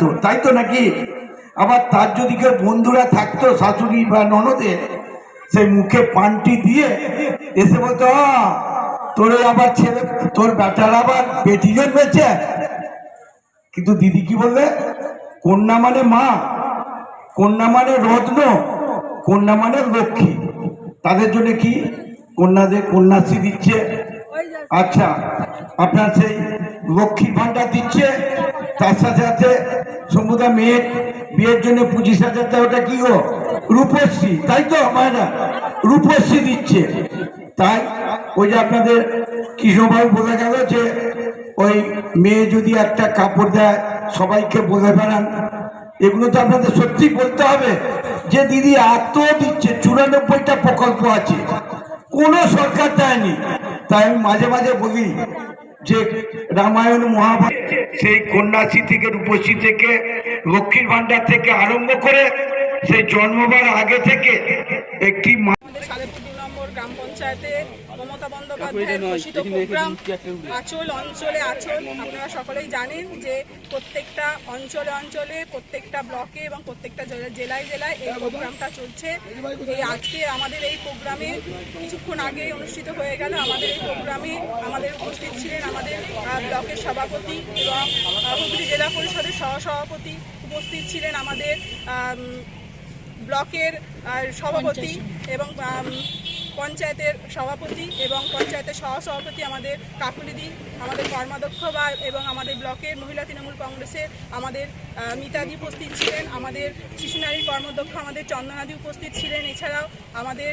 দিত তাই তো নাকি? আবার তার যদি কেউ বন্ধুরা থাকতো শাশুড়ি বা ননদে সেই মুখে পানটি দিয়ে এসে বলতো "আ, তোর আবার ছেলে তোর বেটার আবার বেটি জন্মেছে কিন্তু দিদি কি বললে? কন্যা মানে মা কন্যা মানে রত্ন কন্যা মানে লক্ষ্মী। তাদের জন্য কি? কন্যাদের কন্যাশ্রী দিচ্ছে। আচ্ছা আপনার সেই লক্ষ্মী ভান্ডার দিচ্ছে তার সাথে সাথে সমুদা মেয়ের বিয়ের জন্য পঁচিশ হাজার ওটা কি গো? রূপশ্রী, তাই তো? মায়েরা, রূপশ্রী দিচ্ছে। তাই ওই যে আপনাদের কৃষ্ণবাবু বলে গেল যে, ওই মেয়ে যদি একটা কাপড় দেয়, সবাইকে বলে বেড়ান। এগুলো তো আপনাদের সত্যি বলতে হবে। যে দিদি এত দিচ্ছে, চুরানব্বইটা প্রকল্প আছে। কোনো সরকার দেয়নি। তাই আমি মাঝে মাঝে বলি যে রামায়ণ মহাভারত। সেই কন্যাশ্রী থেকে রূপশ্রী থেকে লক্ষ্মীর ভান্ডার থেকে আরম্ভ করে সেই জন্মবার আগে থেকে একটি দু নম্বর গ্রাম পঞ্চায়েতে মমতা বন্দ্যোপাধ্যায়ের ঘোষিত প্রোগ্রাম আচল অঞ্চলে আচল আপনারা সকলেই জানেন যে প্রত্যেকটা অঞ্চলে অঞ্চলে প্রত্যেকটা ব্লকে এবং প্রত্যেকটা জেলায় জেলায় এই প্রোগ্রামটা চলছে। এই আজকে আমাদের এই প্রোগ্রামে কিছুক্ষণ আগে অনুষ্ঠিত হয়ে গেল। আমাদের এই প্রোগ্রামে আমাদের উপস্থিত ছিলেন আমাদের ব্লকের সভাপতি এবং হুগলি জেলা পরিষদের সহসভাপতি উপস্থিত ছিলেন আমাদের আম, ব্লকের সভাপতি এবং পঞ্চায়েতের সভাপতি এবং পঞ্চায়েতের সহসভাপতি আমাদের কাকুলিদি আমাদের কর্মাধ্যক্ষ বা এবং আমাদের ব্লকের মহিলা তৃণমূল কংগ্রেসের আমাদের মিতাদি উপস্থিত ছিলেন আমাদের শিশুনারী কর্মাধ্যক্ষ আমাদের চন্দনাদি উপস্থিত ছিলেন এছাড়াও আমাদের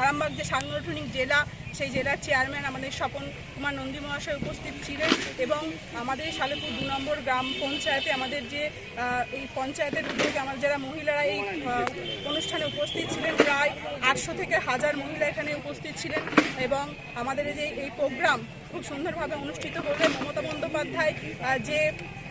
আরামবাগ যে সাংগঠনিক জেলা সেই জেলার চেয়ারম্যান আমাদের স্বপন কুমার নন্দী মহাশয় উপস্থিত ছিলেন এবং আমাদের সালেপুর দু নম্বর গ্রাম পঞ্চায়েতে আমাদের যে এই পঞ্চায়েতের উদ্যোগে আমার যারা মহিলারা এই অনুষ্ঠানে উপস্থিত ছিলেন, প্রায় আটশো থেকে হাজার মহিলা এখানে উপস্থিত ছিলেন এবং আমাদের যে, এই প্রোগ্রাম খুব সুন্দরভাবে অনুষ্ঠিত করলেন মমতা বন্দ্যোপাধ্যায় যে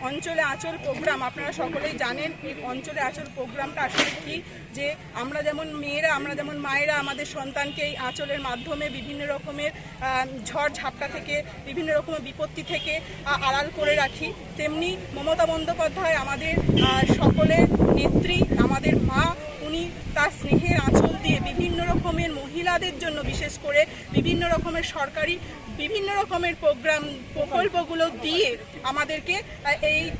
অঞ্চলে আচল প্রোগ্রাম, আপনারা সকলেই জানেন এই অঞ্চলে আচল প্রোগ্রামটা আসলে কী? যে আমরা যেমন মেয়েরা, আমরা যেমন মায়েরা আমাদের সন্তানকে এই আঁচলের মাধ্যমে বিভিন্ন রকমের ঝড় ঝাপটা থেকে, বিভিন্ন রকমের বিপত্তি থেকে আড়াল করে রাখি। তেমনি মমতা বন্দ্যোপাধ্যায় আমাদের সকলের নেত্রী, আমাদের মা উনি তার স্নেহের আঁচল দিয়ে বিভিন্ন রকমের মহিলাদের জন্য, বিশেষ করে বিভিন্ন রকমের সরকারি, বিভিন্ন রকমের প্রোগ্রাম প্রকল্পগুলো দিয়ে আমাদেরকে এই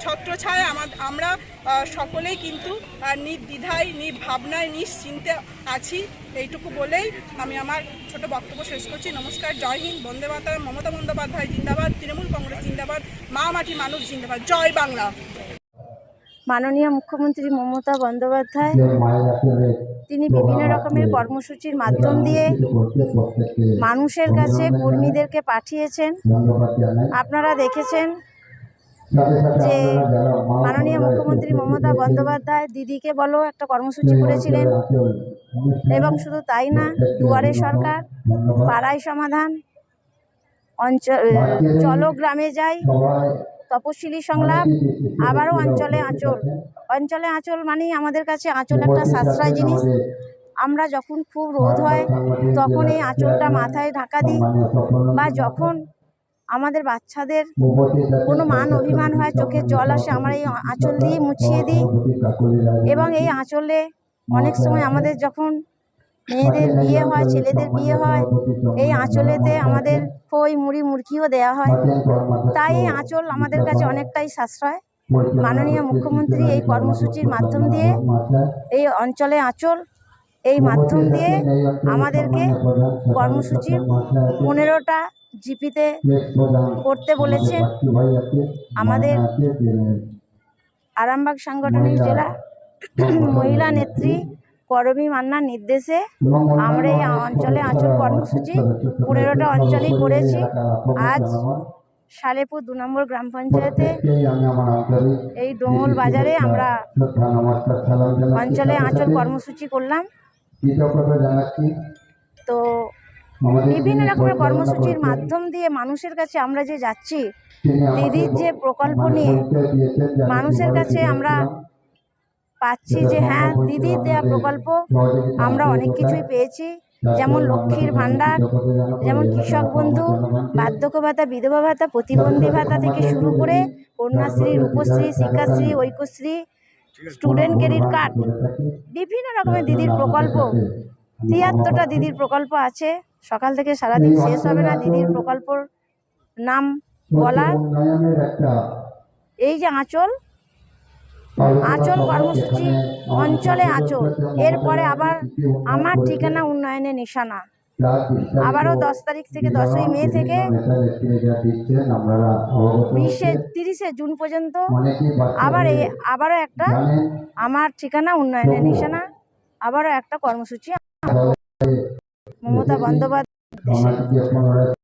ছত্রছায় আমা- আমরা সকলেই কিন্তু নির্দ্বিধায়, নির্ভাবনায়, নিশ্চিন্তে আছি। এইটুকু বলেই আমি আমার ছোট বক্তব্য শেষ করছি। নমস্কার, জয় হিন্দ, বন্দে মাতারম, মমতা বন্দ্যোপাধ্যায় জিন্দাবাদ, তৃণমূল কংগ্রেস জিন্দাবাদ, মা মাটি মানুষ জিন্দাবাদ, জয় বাংলা। মাননীয় মুখ্যমন্ত্রী মমতা বন্দ্যোপাধ্যায়। তিনি বিভিন্ন রকমের কর্মসূচির মাধ্যম দিয়ে মানুষের কাছে কর্মীদেরকে পাঠিয়েছেন। আপনারা দেখেছেন যে মাননীয় মুখ্যমন্ত্রী মমতা বন্দ্যোপাধ্যায় দিদিকে বলো একটা কর্মসূচি করেছিলেন। এবং শুধু তাই না দুয়ারে সরকার পাড়ায় সমাধান অঞ্চল চলো গ্রামে যাই। তপশিলি সংলাপ, আবারও অঞ্চলে আঁচল। অঞ্চলে আঁচল মানেই আমাদের কাছে আঁচল একটা সাশ্রয় জিনিস। আমরা যখন খুব রোদ হয়, তখন এই আঁচলটা মাথায় ঢাকা দিই বা যখন আমাদের বাচ্চাদের কোনো মান অভিমান হয় চোখের জল আসে, আমরা এই আঁচল দিয়ে মুছিয়ে দিই। এবং এই আঁচলে অনেক সময় আমাদের যখন মেয়েদের বিয়ে হয়, ছেলেদের বিয়ে হয়, এই আঁচলেতে আমাদের খই, মুড়ি, মুরগিও দেওয়া হয়। তাই এই আঁচল আমাদের কাছে অনেকটাই সাশ্রয়। মাননীয় মুখ্যমন্ত্রী এই কর্মসূচির মাধ্যম দিয়ে এই অঞ্চলে আঁচল এই মাধ্যম দিয়ে আমাদেরকে কর্মসূচি পনেরোটা জিপিতে করতে বলেছেন। আমাদের আরামবাগ সাংগঠনিক জেলা মহিলা নেত্রী করবী মান্নার নির্দেশে আমরা এই অঞ্চলে আঁচল কর্মসূচি পনেরোটা অঞ্চলেই করেছি। আজ সালেপুর দু নম্বর গ্রাম পঞ্চায়েতে এই ডোঙল বাজারে আমরা অঞ্চলে আঁচল কর্মসূচি করলাম। তো বিভিন্ন রকমের কর্মসূচির মাধ্যম দিয়ে মানুষের কাছে আমরা যে যাচ্ছি দিদির যে প্রকল্প নিয়ে মানুষের কাছে আমরা পাচ্ছি যে হ্যাঁ দিদির দেওয়া প্রকল্প আমরা অনেক কিছুই পেয়েছি। যেমন লক্ষ্মীর ভাণ্ডার যেমন কৃষক বন্ধু বার্ধক্য ভাতা বিধবা ভাতা প্রতিবন্ধী ভাতা থেকে শুরু করে Kanyashree Rupashree Shikshashree Aikyashree student credit card বিভিন্ন রকমের দিদির প্রকল্প। তিয়াত্তরটা দিদির প্রকল্প আছে। সকাল থেকে সারাদিন শেষ হবে না দিদির প্রকল্পর নাম বলার এই যে আঁচল আঁচল কর্মসূচি অঞ্চলে আঁচল। এরপরে আবার আমার ঠিকানা উন্নয়নের নিশানা। আবারও দশ তারিখ থেকে দশই মে থেকে বিশে তিরিশে জুন পর্যন্ত আবার এই আবারও একটা আমার ঠিকানা উন্নয়নের নিশানা। আবারও একটা কর্মসূচি মমতা বন্দ্যোপাধ্যায়।